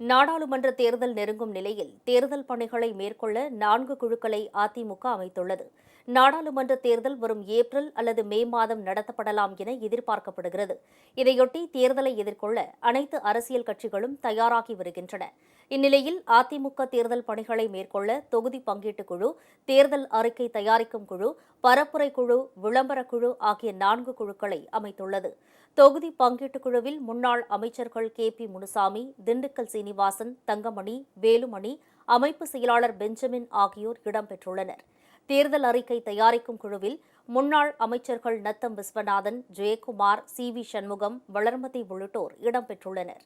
நாடாளுமன்ற தேர்தல் நெருங்கும் நிலையில் தேர்தல் பணிகளை மேற்கொள்ள நான்கு குழுக்களை அதிமுக அமைத்துள்ளது. நாடாளுமன்ற தேர்தல் வரும் ஏப்ரல் அல்லது மே மாதம் நடத்தப்படலாம் என எதிர்பார்க்கப்படுகிறது. இதையொட்டி தேர்தலை எதிர்கொள்ள அனைத்து அரசியல் கட்சிகளும் தயாராகி வருகின்றன. இந்நிலையில் அதிமுக தேர்தல் பணிகளை மேற்கொள்ள தொகுதி பங்கீட்டுக் குழு தேர்தல் அறிக்கை தயாரிக்கும் குழு பரப்புரை குழு விளம்பர குழு ஆகிய நான்கு குழுக்களை அமைத்துள்ளது. தொகுதி பங்கீட்டுக் குழுவில் முன்னாள் அமைச்சர்கள் கே பி முனுசாமி திண்டுக்கல் சீனிவாசன் தங்கமணி வேலுமணி அமைப்பு செயலாளர் பெஞ்சமின் ஆகியோர் இடம்பெற்றுள்ளனர். தேர்தல் அறிக்கை தயாரிக்கும் குழுவில் முன்னாள் அமைச்சர்கள் நத்தம் விஸ்வநாதன் ஜெயக்குமார் சி வி சண்முகம் வளர்மதி உள்ளிட்டோர் இடம்பெற்றுள்ளனர்.